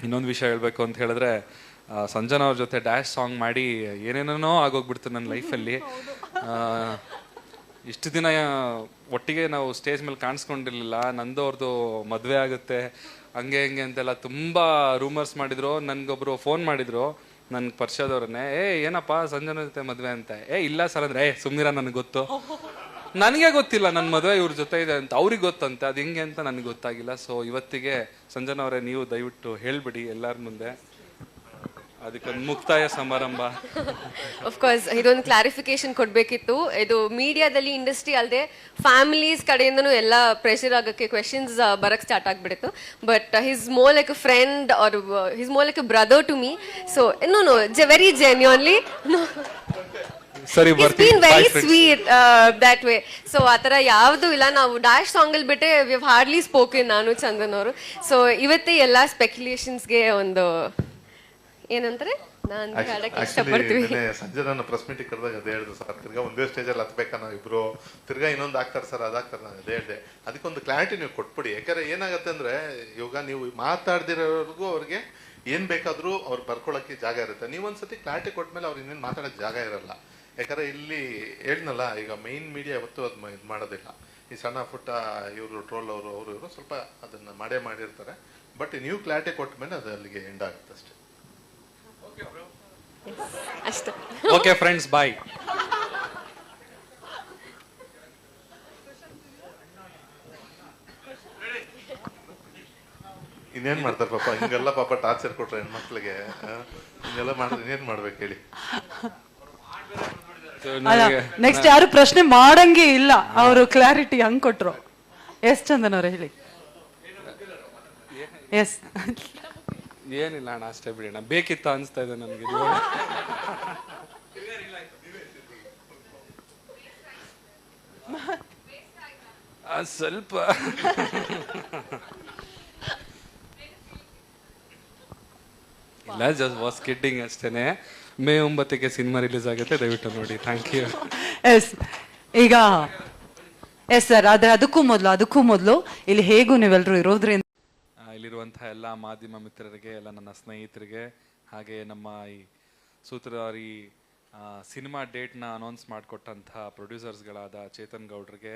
ಇನ್ನೊಂದು ವಿಷಯ ಹೇಳಬೇಕು ಅಂತ ಹೇಳಿದ್ರೆ ಸಂಜನಾ ಅವ್ರ ಜೊತೆ ಡ್ಯಾಶ್ ಸಾಂಗ್ ಮಾಡಿ ಏನೇನೋ ಆಗೋಗ್ಬಿಡ್ತು ನನ್ನ ಲೈಫಲ್ಲಿ ಇಷ್ಟು ದಿನ ಒಟ್ಟಿಗೆ ನಾವು ಸ್ಟೇಜ್ ಮೇಲೆ ಕಾಣಿಸ್ಕೊಂಡಿರ್ಲಿಲ್ಲ. ನಂದು ಅವ್ರದ್ದು ಮದುವೆ ಆಗುತ್ತೆ. ಹಂಗೆ ಹಿಂಗೆ ಅಂತೆಲ್ಲ ತುಂಬ ರೂಮರ್ಸ್ ಮಾಡಿದ್ರು. ನನಗೊಬ್ಬರು ಫೋನ್ ಮಾಡಿದ್ರು ನನ್ನ ಪರಿಚಯದವ್ರನ್ನೇ ಏ ಏನಪ್ಪ ಸಂಜನಾ ಜೊತೆ ಮದುವೆ ಅಂತ? ಏ ಇಲ್ಲ ಸರ್ ಅಂದ್ರೆ ಏ ಸುಮ್ನಿರ ನನಗೆ ಗೊತ್ತು. ನನಗೆ ಗೊತ್ತಿಲ್ಲ ನನ್ನ ಮದುವೆ ಇವ್ರ ಜೊತೆ ಇದೆ ಅಂತ. ಅವ್ರಿಗೆ ಗೊತ್ತಂತೆ. ಅದು ಹಿಂಗೆ ಅಂತ ನನಗೆ ಗೊತ್ತಾಗಿಲ್ಲ. ಸೊ ಇವತ್ತಿಗೆ ಸಂಜನಾ ಅವರೇ ನೀವು ದಯವಿಟ್ಟು ಹೇಳ್ಬಿಡಿ ಎಲ್ಲರ ಮುಂದೆ. ಅದಕ್ಕೊಂದು ಮುಕ್ತಾಯ ಸಮಾರಂಭ. ಕೋರ್ಸ್ ಇದೊಂದು ಕ್ಲಾರಿಫಿಕೇಶನ್ ಕೊಡಬೇಕಿತ್ತು. ಇದು ಮೀಡಿಯಾದಲ್ಲಿ ಇಂಡಸ್ಟ್ರಿ ಅಲ್ಲದೆ ಫ್ಯಾಮಿಲೀಸ್ ಕಡೆಯಿಂದನು ಎಲ್ಲ ಪ್ರೆಷರ್ ಆಗೋಕ್ಕೆ ಕ್ವೆಶನ್ಸ್ ಬರಕ್ಕೆ ಸ್ಟಾರ್ಟ್ ಆಗಿಬಿಡ್ತು but his more like friend or his more like a brother to me so no no very genuinely ಸರಿ ಬರ್ತೀನಿ. Very sweet that way so ಆ ಥರ ಯಾವುದೂ ಇಲ್ಲ. ನಾವು ಡ್ಯಾಶ್ ಸಾಂಗಲ್ಲಿ ಬಿಟ್ಟೆ ವಿ ಹಾರ್ಡ್ಲಿ ಸ್ಪೋಕನ್ ನಾನು ಚಂದನ್ ಅವರು. ಸೊ ಎಲ್ಲಾ ಸ್ಪೆಕ್ಯುಲೇಷನ್ಸ್ಗೆ ಒಂದು ಏನಂತಾರೆ? ನಾನು ಹೇಳಕ್ಕೆ ಇಷ್ಟಪಡ್ತೀವಿ. ಸಂಜೆ ನನ್ನ ಪ್ರೆಸ್ ಮೀಟಿಗೆ ಕರೆದಾಗ ಅದೇ ಹೇಳಿದ್ರು ಸರ್. ತಿರ್ಗಾ ಒಂದೇ ಸ್ಟೇಜಲ್ಲಿ ಹತ್ಬೇಕಾ ನಾವು ಇಬ್ರು? ತಿರ್ಗಾ ಇನ್ನೊಂದು ಆಗ್ತಾರೆ ಸರ್ ಅದಾಗ್ತಾರೆ ನಾನು ಅದೇ ಹೇಳಿದೆ. ಅದಕ್ಕೊಂದು ಕ್ಲಾರಿಟಿ ನೀವು ಕೊಟ್ಬಿಡಿ. ಯಾಕಂದ್ರೆ ಏನಾಗುತ್ತೆ ಅಂದ್ರೆ ಇವಾಗ ನೀವು ಮಾತಾಡ್ದಿರೋರ್ಗೂ ಅವ್ರಿಗೆ ಏನ್ ಬೇಕಾದ್ರೂ ಅವ್ರು ಬರ್ಕೊಳಕ್ಕೆ ಜಾಗ ಇರುತ್ತೆ. ನೀವೊಂದ್ಸತಿ ಕ್ಲಾರಿಟಿ ಕೊಟ್ಮೇಲೆ ಅವ್ರು ಇನ್ನೇನು ಮಾತಾಡೋಕೆ ಜಾಗ ಇರಲ್ಲ. ಯಾಕಂದ್ರೆ ಇಲ್ಲಿ ಹೇಳ್ನಲ್ಲ ಈಗ ಮೈನ್ ಮೀಡಿಯಾ ಯಾವತ್ತೂ ಅದು ಇದು ಮಾಡೋದಿಲ್ಲ. ಈ ಸಣ್ಣ ಪುಟ್ಟ ಇವರು ಟ್ರೋಲ್ ಅವರು ಅವರು ಇವರು ಸ್ವಲ್ಪ ಅದನ್ನ ಮಾಡೇ ಮಾಡಿರ್ತಾರೆ. ಬಟ್ ನೀವು ಕ್ಲಾರಿಟಿ ಕೊಟ್ಟ ಮೇಲೆ ಅದು ಅಲ್ಲಿಗೆ ಎಂಡ್ ಆಗುತ್ತೆ ಅಷ್ಟೇ. ಅಷ್ಟೇ. ಓಕೆ ಫ್ರೆಂಡ್ಸ್ ಬಾಯ್ ಇನ್ನೇನ್ ಮಾಡ್ತಾರೆ ಪಾಪ? ಹಿಂಗೆಲ್ಲ ಪಾಪ ಟಾರ್ಚರ್ ಕೊಟ್ರೆ ಹೆಣ್ಮಕ್ಳಿಗೆ? ಹಿಂಗೆಲ್ಲ ಮಾಡಿದ್ರೆ ಇನ್ನೇನ್ ಮಾಡ್ಬೇಕು ಹೇಳಿ? ನೆಕ್ಸ್ಟ್ ಯಾರು ಪ್ರಶ್ನೆ ಮಾಡಂಗೆ ಇಲ್ಲ ಅವರು ಕ್ಲಾರಿಟಿ ಹಂಗ್ ಕೊಟ್ರು. ಎಸ್ ಚಂದನ್ ಅವ್ರೆ ಹೇಳಿ. ಎಸ್. ಏನಿಲ್ಲ ಅಣ್ಣ ಅಷ್ಟೇ ಬಿಡಿ ಅಣ್ಣ. ಬೇಕಿತ್ತು ಅನ್ಸ್ತಾ ಇದೆ ನನಗೆ. ಸ್ವಲ್ಪ. ಇಲ್ಲ ಜಸ್ಟ್ ವಾಸ್ ಕಿಡ್ಡಿಂಗ್ ಅಷ್ಟೇನೆ. ಮೇ ಒಂಬತ್ತಕ್ಕೆ ಸಿನಿಮಾ ರಿಲೀಸ್ ಆಗುತ್ತೆ ದಯವಿಟ್ಟು ನೋಡಿ. ಥ್ಯಾಂಕ್ ಯು ಎಸ್ ಈಗ ಎಸ್ ಸರ್ ಆದರೆ ಅದಕ್ಕೂ ಮೊದಲು ಅದಕ್ಕೂ ಮೊದಲು ಇಲ್ಲಿ ಹೇಗೂ ನೀವೆಲ್ಲರೂ ಇರೋದ್ರಿಂದ ಆ, ಇಲ್ಲಿರುವಂತಹ ಎಲ್ಲ ಮಾಧ್ಯಮ ಮಿತ್ರರಿಗೆ ಎಲ್ಲ ನನ್ನ ಸ್ನೇಹಿತರಿಗೆ ಹಾಗೆ ನಮ್ಮ ಈ ಸೂತ್ರಧಾರಿ ಸಿನಿಮಾ ಡೇಟ್ನ ಅನೌನ್ಸ್ ಮಾಡಿಕೊಟ್ಟಂತಹ ಪ್ರೊಡ್ಯೂಸರ್ಸ್ಗಳಾದ ಚೇತನ್ ಗೌಡ್ರಿಗೆ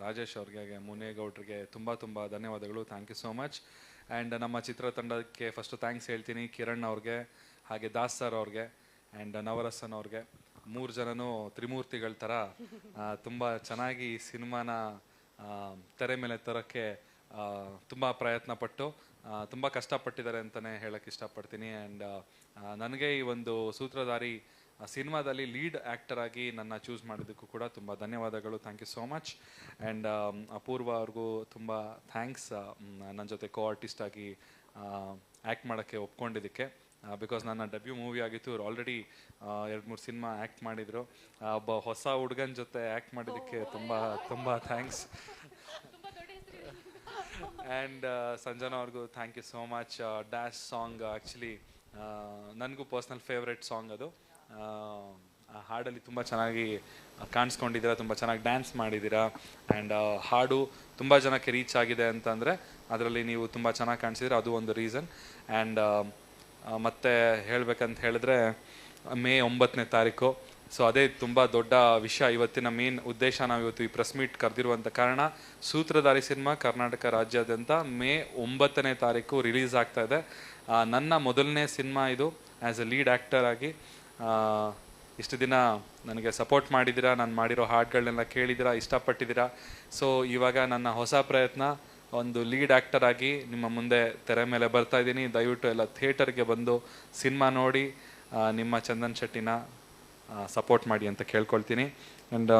ರಾಜೇಶ್ ಅವ್ರಿಗೆ ಹಾಗೆ ಮುನೇಗೌಡ್ರಿಗೆ ತುಂಬ ತುಂಬ ಧನ್ಯವಾದಗಳು. Thank you so much and ನಮ್ಮ ಚಿತ್ರತಂಡಕ್ಕೆ ಫಸ್ಟು ಥ್ಯಾಂಕ್ಸ್ ಹೇಳ್ತೀನಿ ಕಿರಣ್ ಅವ್ರಿಗೆ ಹಾಗೆ ದಾಸ್ ಸರ್ ಅವ್ರಿಗೆ. ಆ್ಯಂಡ್ ನವರಸನ್ ಅವ್ರಿಗೆ ಮೂರು ಜನನೂ ತ್ರಿಮೂರ್ತಿಗಳ ಥರ ತುಂಬ ಚೆನ್ನಾಗಿ ಸಿನಿಮಾನ ತೆರೆ ಮೇಲೆ ತರೋಕ್ಕೆ ತುಂಬ ಪ್ರಯತ್ನ ಪಟ್ಟು ತುಂಬ ಕಷ್ಟಪಟ್ಟಿದ್ದಾರೆ ಅಂತಲೇ ಹೇಳಕ್ಕೆ ಇಷ್ಟಪಡ್ತೀನಿ. ಆ್ಯಂಡ್ ನನಗೆ ಈ ಒಂದು ಸೂತ್ರಧಾರಿ ಸಿನಿಮಾದಲ್ಲಿ ಲೀಡ್ ಆ್ಯಕ್ಟರ್ ಆಗಿ ನನ್ನ ಚೂಸ್ ಮಾಡಿದ್ದಕ್ಕೂ ಕೂಡ ತುಂಬ ಧನ್ಯವಾದಗಳು. Thank you so much and Apoorva ಅವ್ರಿಗೂ ತುಂಬ ಥ್ಯಾಂಕ್ಸ್ ನನ್ನ ಜೊತೆ ಕೋ ಆರ್ಟಿಸ್ಟ್ ಆಗಿ ಆ್ಯಕ್ಟ್ ಮಾಡೋಕ್ಕೆ ಒಪ್ಕೊಂಡಿದ್ದಕ್ಕೆ. ಬಿಕಾಸ್ ನನ್ನ ಡೆಬ್ಯೂ ಮೂವಿ ಆಗಿತ್ತು ಇವ್ರು ಆಲ್ರೆಡಿ ಎರಡು ಮೂರು ಸಿನಿಮಾ ಆ್ಯಕ್ಟ್ ಮಾಡಿದರು. ಒಬ್ಬ ಹೊಸ ಹುಡುಗನ ಜೊತೆ ಆ್ಯಕ್ಟ್ ಮಾಡಿದ್ದಕ್ಕೆ ತುಂಬ ತುಂಬ ಥ್ಯಾಂಕ್ಸ್ ಆ್ಯಂಡ್ ಸಂಜನಾ ಅವ್ರಿಗೂ thank you so much dash song actually ನನಗೂ ಪರ್ಸ್ನಲ್ ಫೇವ್ರೆಟ್ ಸಾಂಗ್ ಅದು. ಆ, ಹಾಡಲ್ಲಿ ತುಂಬ ಚೆನ್ನಾಗಿ ಕಾಣಿಸ್ಕೊಂಡಿದ್ದೀರಾ ತುಂಬ ಚೆನ್ನಾಗಿ ಡ್ಯಾನ್ಸ್ ಮಾಡಿದ್ದೀರಾ. ಆ್ಯಂಡ್ ಹಾಡು ತುಂಬ ಜನಕ್ಕೆ ರೀಚ್ ಆಗಿದೆ ಅಂತಂದರೆ ಅದರಲ್ಲಿ ನೀವು ತುಂಬ ಚೆನ್ನಾಗಿ ಕಾಣಿಸಿದ್ರೆ ಅದು ಒಂದು ರೀಸನ್ ಆ್ಯಂಡ್ ಮತ್ತೆ ಹೇಳ್ಬೇಕಂತ ಹೇಳಿದ್ರೆ, ಮೇ ಒಂಬತ್ತನೇ ತಾರೀಕು. ಸೊ ಅದೇ ತುಂಬ ದೊಡ್ಡ ವಿಷಯ. ಇವತ್ತಿನ ಮೇನ್ ಉದ್ದೇಶ ನಾವು ಇವತ್ತು ಈ ಪ್ರೆಸ್ ಮೀಟ್ ಕರೆದಿರುವಂಥ ಕಾರಣ, ಸೂತ್ರಧಾರಿ ಸಿನಿಮಾ ಕರ್ನಾಟಕ ರಾಜ್ಯಾದ್ಯಂತ ಮೇ ಒಂಬತ್ತನೇ ತಾರೀಕು ರಿಲೀಸ್ ಆಗ್ತಾ ಇದೆ. ನನ್ನ ಮೊದಲನೇ ಸಿನಿಮಾ ಇದು ಆ್ಯಸ್ ಎ ಲೀಡ್ ಆ್ಯಕ್ಟರ್ ಆಗಿ ಇಷ್ಟು ದಿನ ನನಗೆ ಸಪೋರ್ಟ್ ಮಾಡಿದ್ದೀರಾ, ನಾನು ಮಾಡಿರೋ ಹಾಡುಗಳನ್ನೆಲ್ಲ ಕೇಳಿದ್ದೀರಾ, ಇಷ್ಟಪಟ್ಟಿದ್ದೀರಾ. ಸೊ ಇವಾಗ ನನ್ನ ಹೊಸ ಪ್ರಯತ್ನ ಒಂದು ಲೀಡ್ ಆ್ಯಕ್ಟರ್ ಆಗಿ ನಿಮ್ಮ ಮುಂದೆ ತೆರೆ ಮೇಲೆ ಬರ್ತಾ ಇದ್ದೀನಿ. ದಯವಿಟ್ಟು ಎಲ್ಲ ಥಿಯೇಟರ್ಗೆ ಬಂದು ಸಿನಿಮಾ ನೋಡಿ ನಿಮ್ಮ ಚಂದನ್ ಶೆಟ್ಟಿನ ಸಪೋರ್ಟ್ ಮಾಡಿ ಅಂತ ಕೇಳ್ಕೊಳ್ತೀನಿ. ಆ್ಯಂಡ್